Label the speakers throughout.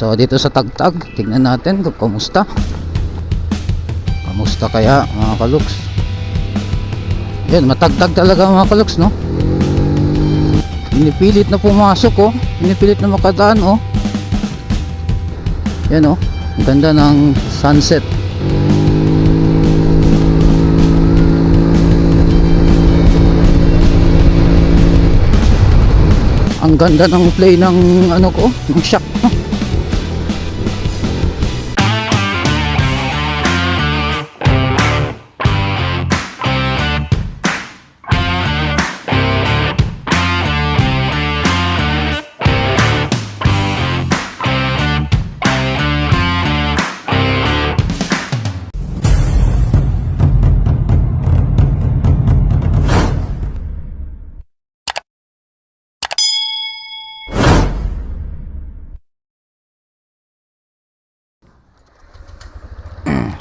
Speaker 1: So dito sa tagtag, tignan natin kung kumusta. Kamusta kaya mga kaluks? Yan, matagtag talaga mga kaluks, no? Pinipilit na pumasok, oh. Pinipilit na makadaan, oh. Yan, oh. Ang ganda ng sunset. Ang ganda ng play ng ano ko, ng shock, no?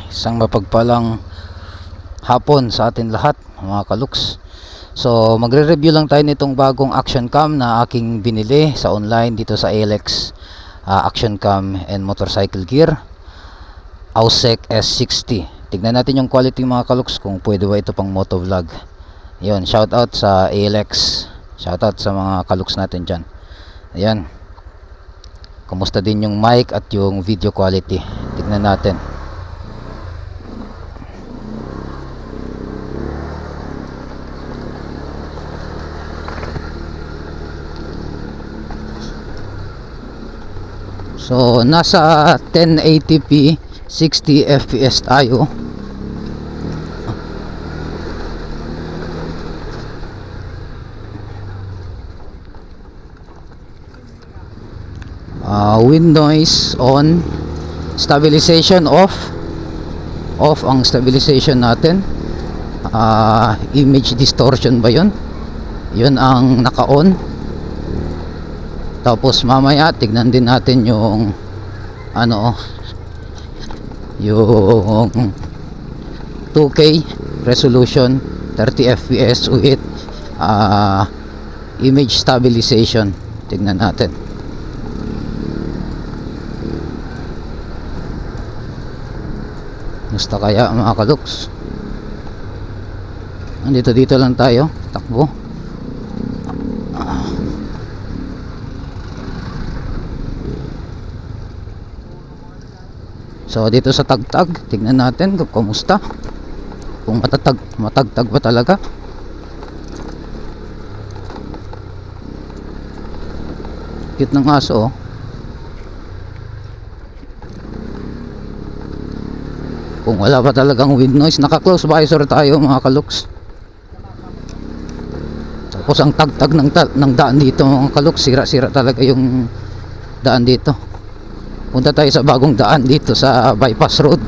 Speaker 1: Isang mapagpalang hapon sa atin lahat mga kaluks. So magre-review lang tayo nitong bagong action cam na aking binili sa online dito sa ALX ah, action cam and motorcycle gear Ausec S60 tignan natin yung quality mga kaluks kung pwede ba ito pang motovlog. Yun shout out sa ALX shout out sa mga kaluks natin dyan. Ayan. Kumusta din yung mic at yung video quality? Tignan natin So nasa 1080p 60 fps tayo. Uh, wind noise on. Stabilization off. Off ang stabilization natin. Uh, image distortion ba yun? Yun ang naka on tapos mamaya tignan din natin yung ano yung 2K resolution 30 fps with uh, image stabilization. Tignan natin. Gusto kaya mga kaluks? Andito dito lang tayo Takbo So dito sa tagtag, tignan natin kung kumusta. Kung matatag, matagtag ba talaga. Cute ng aso oh. Kung wala pa talagang wind noise, naka-close visor tayo mga kaluks. Tapos ang tagtag ng, ta- ng daan dito mga kaluks, sira-sira talaga yung daan dito. Punta tayo sa bagong daan dito sa bypass road.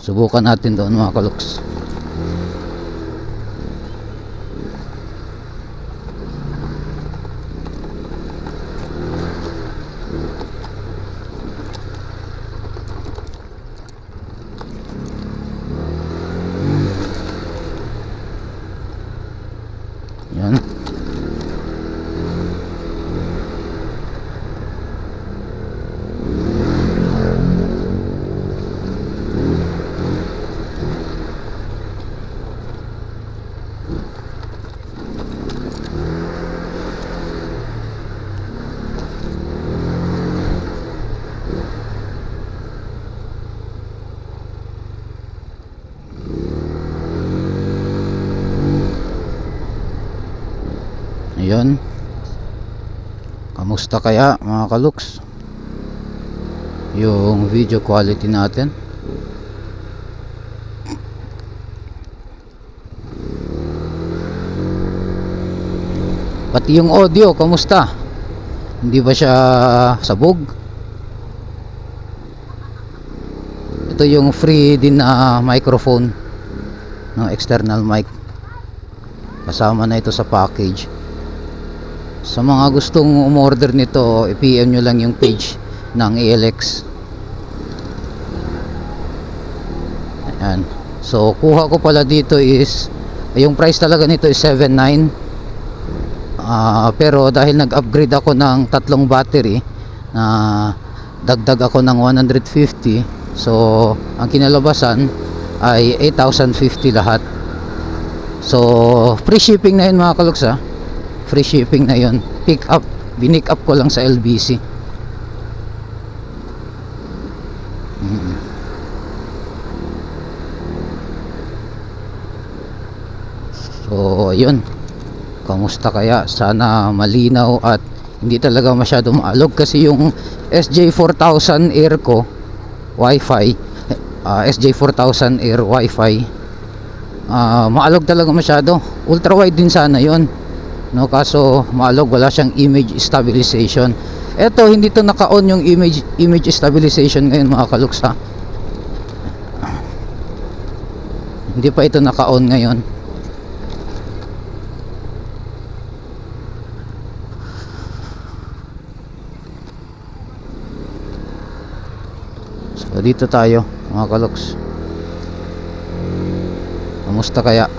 Speaker 1: Subukan natin doon mga kaluks. Yan. Ayun. Kamusta kaya mga kaluks? Yung video quality natin. Pati yung audio, kamusta? Hindi ba siya sabog? Ito yung free din na microphone ng external mic. Kasama na ito sa package. Sa mga gustong umorder nito, i-PM nyo lang yung page ng ALX. Ayan. So, kuha ko pala dito is, yung price talaga nito is 7.9. Ah, pero dahil nag-upgrade ako ng tatlong battery na dagdag ako ng 150 so ang kinalabasan ay 8,050 lahat so free shipping na yun mga kaluks ha free shipping na yun. Pick up binick up ko lang sa LBC Mm. so yun. Kamusta kaya? Sana malinaw at hindi talaga masyado maalog kasi yung SJ4000 Air ko Wi-Fi ah, SJ4000 Air Wi-Fi ah, maalog talaga masyado. Ultra wide din sana yon no kaso maalog wala siyang image stabilization eto hindi to naka-on yung image image stabilization ngayon mga kaluks ha hindi pa ito naka-on ngayon So dito tayo mga kaloks. Kamusta kaya?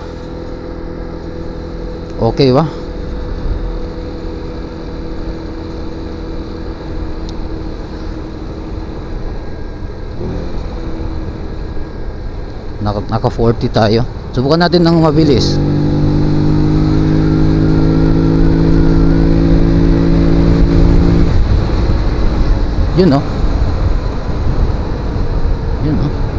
Speaker 1: Okay ba? Naka, naka 40 tayo. Subukan natin ng mabilis. Yun oh. Yun oh.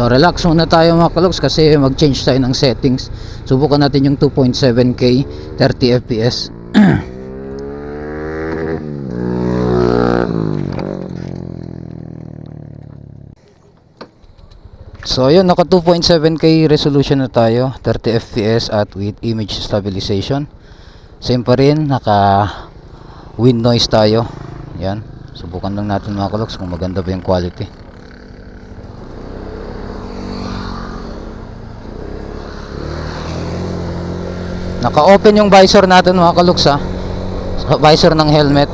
Speaker 1: So relax muna tayo mga kalogs kasi mag-change tayo ng settings. Subukan natin yung 2.7K 30 FPS. So ayun, naka 2.7K resolution na tayo, 30 FPS at with image stabilization. Same pa rin, naka wind noise tayo. Yan. Subukan lang natin mga kalogs kung maganda ba yung quality. Naka-open yung visor natin mga kalogs ha. Visor ng helmet.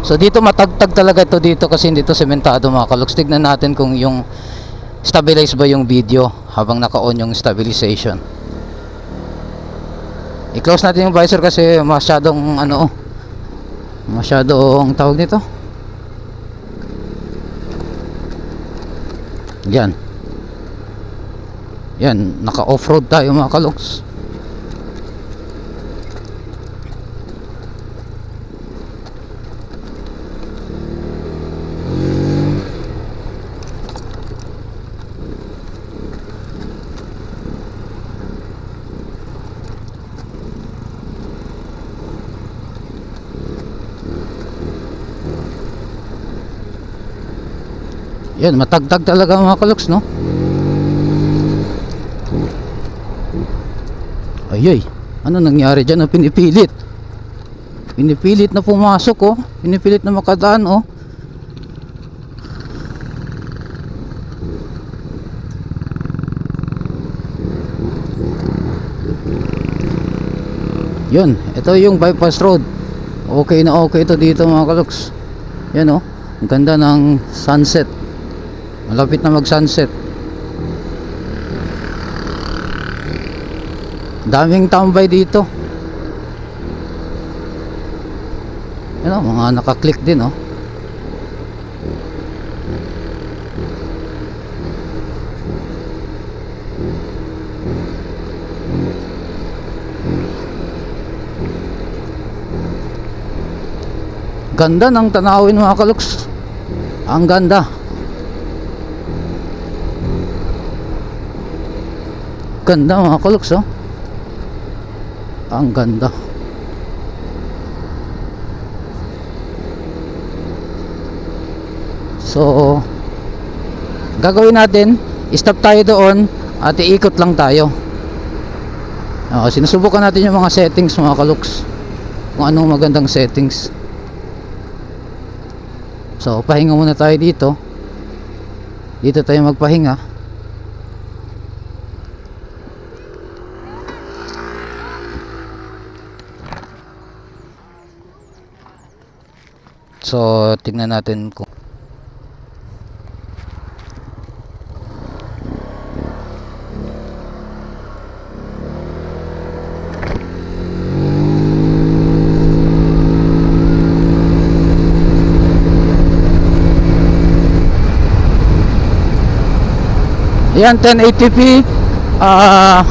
Speaker 1: So dito matagtag talaga ito dito kasi hindi ito sementado mga kalogs. Tignan natin kung yung stabilize ba yung video habang naka-on yung stabilization. I-close natin yung visor kasi masyadong ano masyadong tawag nito. Yan. Yan, naka-off-road tayo mga kalogs. Yan, matagtag talaga mga kaloks, no? Ayay, ano nangyari dyan? Ang pinipilit. Pinipilit na pumasok, oh. Pinipilit na makadaan, oh. Yun, ito yung bypass road. Okay na okay ito dito mga kaloks. Yan, oh. Ang ganda ng sunset. Malapit na mag sunset. Daming tambay dito. Yan o, mga nakaklik din oh. Ganda ng tanawin mga kaluks. Ang ganda. Ganda mga kaluks oh. Ang ganda. So gagawin natin, stop tayo doon at iikot lang tayo. Uh, sinusubukan natin yung mga settings mga kaluks. Kung anong magandang settings. So pahinga muna tayo dito. Dito tayo magpahinga. So, tingnan natin kung Yan 1080p ah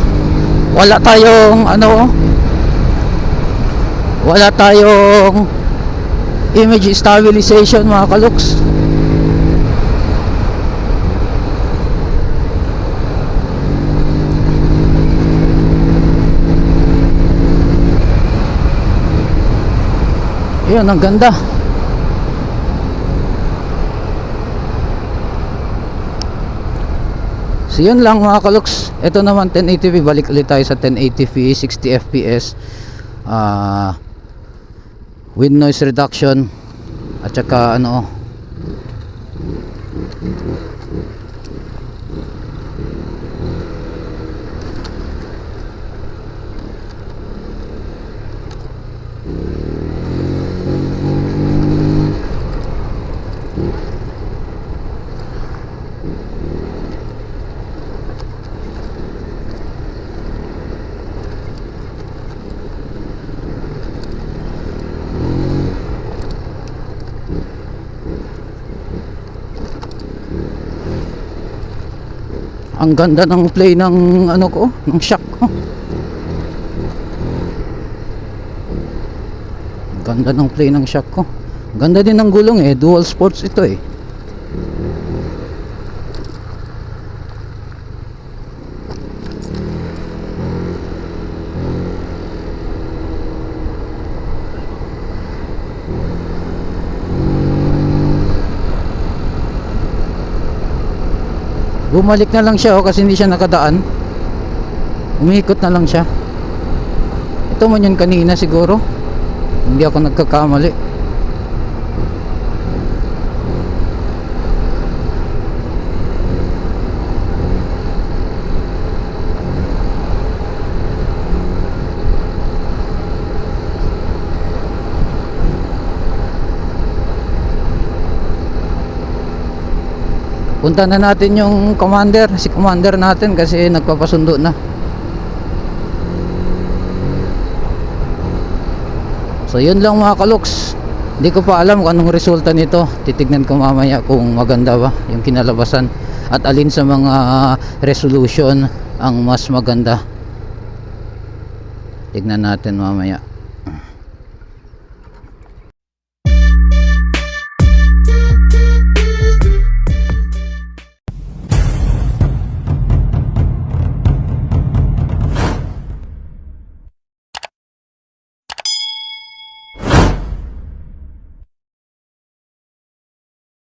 Speaker 1: wala tayong ano wala tayong image stabilization mga kaluks Yun, ang ganda. So yun lang mga kaluks. Ito naman 1080p. Balik ulit tayo sa 1080p 60 fps. Ah with noise reduction at saka ano ang ganda ng play ng ano ko ng shock ko. Ganda ng play ng shock ko. Ganda din ng gulong eh dual sports ito eh Bumalik na lang siya oh, kasi hindi siya nakadaan. Umikot na lang siya. Ito man yun kanina siguro. Hindi ako nagkakamali. Punta na natin yung commander, si commander natin kasi nagpapasundo na. So yun lang mga kaluks. Hindi ko pa alam kung anong resulta nito. Titignan ko mamaya kung maganda ba yung kinalabasan at alin sa mga resolution ang mas maganda. Tignan natin mamaya.